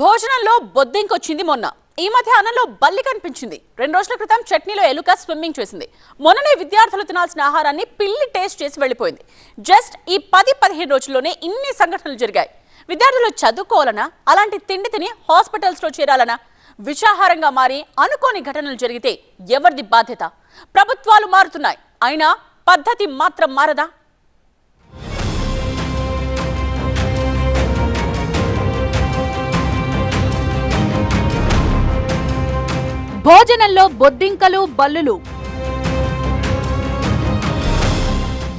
భోజనంలో బొద్దింకొచ్చింది మొన్న. ఈ మధ్య అన్నంలో బల్లి కనిపించింది. రెండు రోజుల క్రితం చట్నీలో ఎలుక స్విమ్మింగ్ చేసింది. మొన్ననే విద్యార్థులు తినాల్సిన ఆహారాన్ని పిల్లి టేస్ట్ చేసి వెళ్ళిపోయింది. జస్ట్ ఈ పది పదిహేను రోజుల్లోనే ఇన్ని సంఘటనలు జరిగాయి. విద్యార్థులు చదువుకోవాలనా? అలాంటి తిండి తిని హాస్పిటల్స్లో చేరాలనా? విషాహారంగా మారి అనుకోని ఘటనలు జరిగితే ఎవరిది బాధ్యత? ప్రభుత్వాలు మారుతున్నాయి. అయినా పద్ధతి మాత్రం మారదా? భోజనంలో బొద్దింకలు బల్లులు.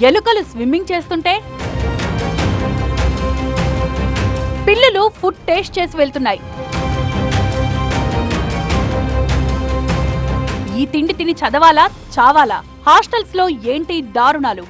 ఎలుకలు స్విమ్మింగ్ చేస్తుంటే పిల్లులు ఫుడ్ టేస్ట్ చేసి వెళ్తున్నాయి. ఈ తిండి తిని చదవాలా చావాలా? హాస్టల్స్లో ఏంటి దారుణాలు?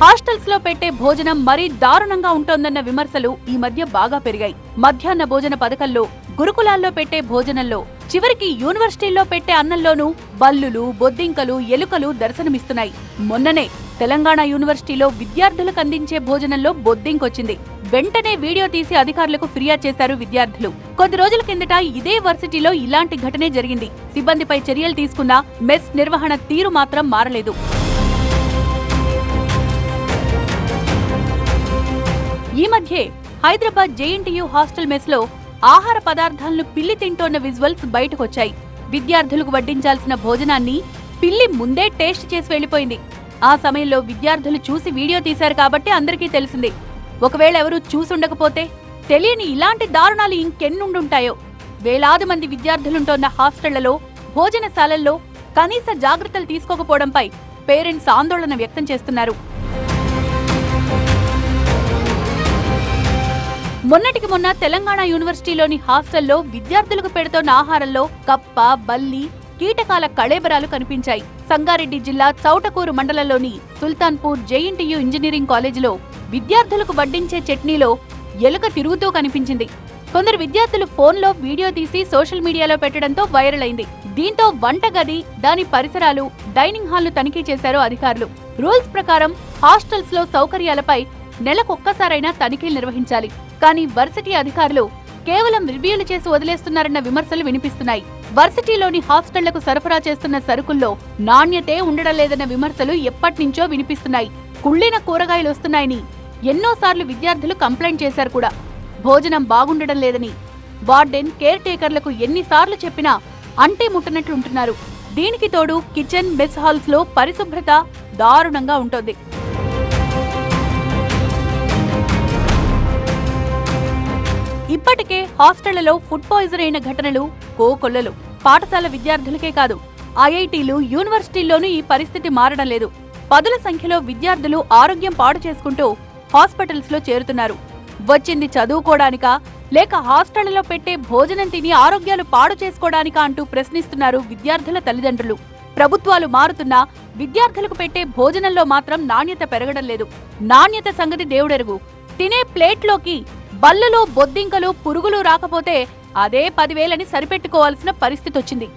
హాస్టల్స్లో పెట్టే భోజనం మరీ దారుణంగా ఉంటోందన్న విమర్శలు ఈ మధ్య బాగా పెరిగాయి. మధ్యాహ్న భోజన పథకంలో గురుకులాల్లో పెట్టే భోజనంలో చివరికి యూనివర్సిటీల్లో పెట్టే అన్నంలోనూ బల్లులు బొద్దింకలు ఎలుకలు దర్శనమిస్తున్నాయి. మొన్ననే తెలంగాణ యూనివర్సిటీలో విద్యార్థులకు అందించే భోజనంలో బొద్దింకొచ్చింది. వెంటనే వీడియో తీసి అధికారులకు ఫిర్యాదు చేశారు విద్యార్థులు. కొద్ది రోజుల కిందట ఇదే వర్సిటీలో ఇలాంటి ఘటనే జరిగింది. సిబ్బందిపై చర్యలు తీసుకున్నా మెస్ నిర్వహణ తీరు మాత్రం మారలేదు. ఈ మధ్యే హైదరాబాద్ జేఎన్టీయూ హాస్టల్ మెస్లో ఆహార పదార్థాలను పిల్లి తింటోన్న విజువల్స్ బయటకొచ్చాయి. విద్యార్థులకు వడ్డించాల్సిన భోజనాన్ని పిల్లి ముందే టేస్ట్ చేసి వెళ్ళిపోయింది ఆ సమయంలో విద్యార్థులు చూసి వీడియో తీశారు కాబట్టి అందరికీ తెలిసింది. ఒకవేళ ఎవరూ చూసుండకపోతే తెలియని ఇలాంటి దారుణాలు ఇంకెన్నుండుంటాయో? వేలాది మంది విద్యార్థులుంటోన్న హాస్టళ్ళలో భోజనశాలల్లో కనీస జాగ్రత్తలు తీసుకోకపోవడంపై పేరెంట్స్ ఆందోళన వ్యక్తం చేస్తున్నారు. మొన్నటికి మొన్న తెలంగాణ యూనివర్సిటీలోని హాస్టల్లో విద్యార్థులకు పెడుతోన్న ఆహారంలో కప్ప బల్లి కీటకాల కళేబరాలు కనిపించాయి. సంగారెడ్డి జిల్లా చౌటకూరు మండలంలోని సుల్తాన్పూర్ జేఎన్టీయూ ఇంజనీరింగ్ కాలేజీలో విద్యార్థులకు వడ్డించే చట్నీలో ఎలుక తిరుగుతూ కనిపించింది. కొందరు విద్యార్థులు ఫోన్లో వీడియో తీసి సోషల్ మీడియాలో పెట్టడంతో వైరల్ అయింది. దీంతో వంటగది దాని పరిసరాలు డైనింగ్ హాల్ను తనిఖీ చేశారు అధికారులు. రూల్స్ ప్రకారం హాస్టల్స్లో సౌకర్యాలపై నెలకొక్కసారైనా తనిఖీలు నిర్వహించాలి. కానీ వర్సిటీ అధికారులు కేవలం రివ్యూలు చేసి వదిలేస్తున్నారన్న విమర్శలు వినిపిస్తున్నాయి. వర్సిటీలోని హాస్టళ్ళకు సరఫరా చేస్తున్న సరుకుల్లో నాణ్యతే ఉండడం లేదన్న విమర్శలు ఎప్పటినుంచో వినిపిస్తున్నాయి. కుళ్ళిన కూరగాయలు వస్తున్నాయని ఎన్నోసార్లు విద్యార్థులు కంప్లైంట్ చేశారు కూడా. భోజనం బాగుండడం లేదని వార్డెన్ కేర్ టేకర్లకు ఎన్నిసార్లు చెప్పినా అంటే ముట్టనట్లుంటున్నారు. దీనికి తోడు కిచెన్ మెస్ హాల్స్లో పరిశుభ్రత దారుణంగా ఉంటుంది. ఇప్పటికే హాస్టళ్ళలో ఫుడ్ పాయిజన్ అయిన ఘటనలు కోకొల్లలు. పాఠశాల విద్యార్థులకే కాదు ఐఐటీలు యూనివర్సిటీల్లోనూ ఈ పరిస్థితి మారడం లేదు. పదుల సంఖ్యలో విద్యార్థులు ఆరోగ్యం పాడు చేసుకుంటూ హాస్పిటల్స్లో చేరుతున్నారు. వచ్చింది చదువుకోవడానికా లేక హాస్టళ్ళలో పెట్టే భోజనం తిని ఆరోగ్యాలు పాడు చేసుకోవడానికా అంటూ ప్రశ్నిస్తున్నారు విద్యార్థుల తల్లిదండ్రులు. ప్రభుత్వాలు మారుతున్నా విద్యార్థులకు పెట్టే భోజనంలో మాత్రం నాణ్యత పెరగడం లేదు. నాణ్యత సంగతి దేవుడెరుగు. తినే ప్లేట్లోకి బల్లులు బొద్దింకలు పురుగులు రాకపోతే అదే పదివేలని సరిపెట్టుకోవాల్సిన పరిస్థితి వచ్చింది